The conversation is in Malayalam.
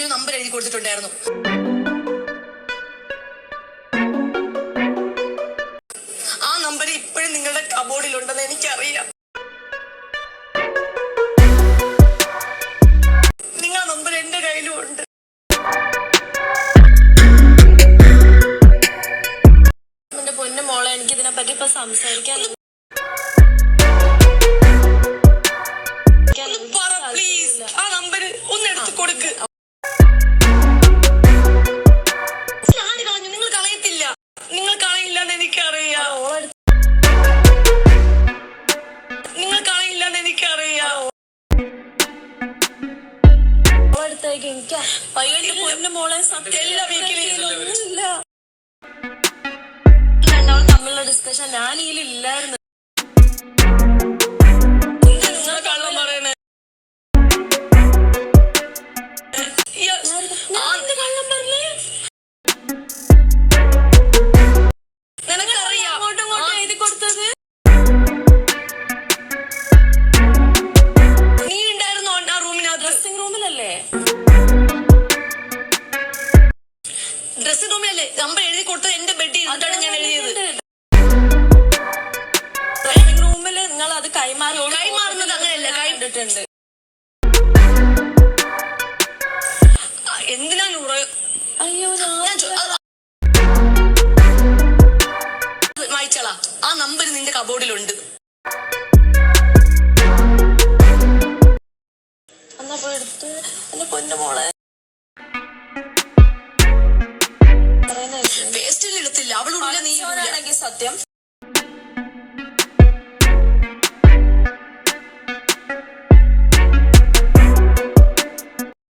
ഞാൻ നമ്പർ എഴുതി കൊടുത്തിട്ടുണ്ടായിരുന്നു. ആ നമ്പർ ഇപ്പോഴും നിങ്ങളുടെ കബോർഡിൽ കബോർഡിലുണ്ടെന്ന് എനിക്കറിയാം. നിങ്ങളുടെ നമ്പർ എന്റെ പറ്റി ഇപ്പൊ സംസാരിക്കാൻ കളയില്ലെന്ന് എനിക്കറിയാം. എനിക്ക് മോളെ സത്യം എല്ലാ വീക്കിലും ഡ്രസ്സിംഗ് നമ്പർ എഴുതി കൊടുത്തത് എന്റെ ബെഡ് ഇരുന്നിട്ടാണ് ഞാൻ എഴുതിയത്. റൂമിൽ നിങ്ങൾ അത് കൈമാറി കൈമാറുന്നത് അങ്ങനെയല്ല, കൈ- കണ്ടിട്ടുണ്ട്. എന്തിനാ നൂറ്? അയ്യോ ആ, ആ നമ്പർ നിന്റെ കബോർഡിലുണ്ട് എന്നാ പോയി എടുത്ത്? എന്റെ പൊന്നു മോളെ.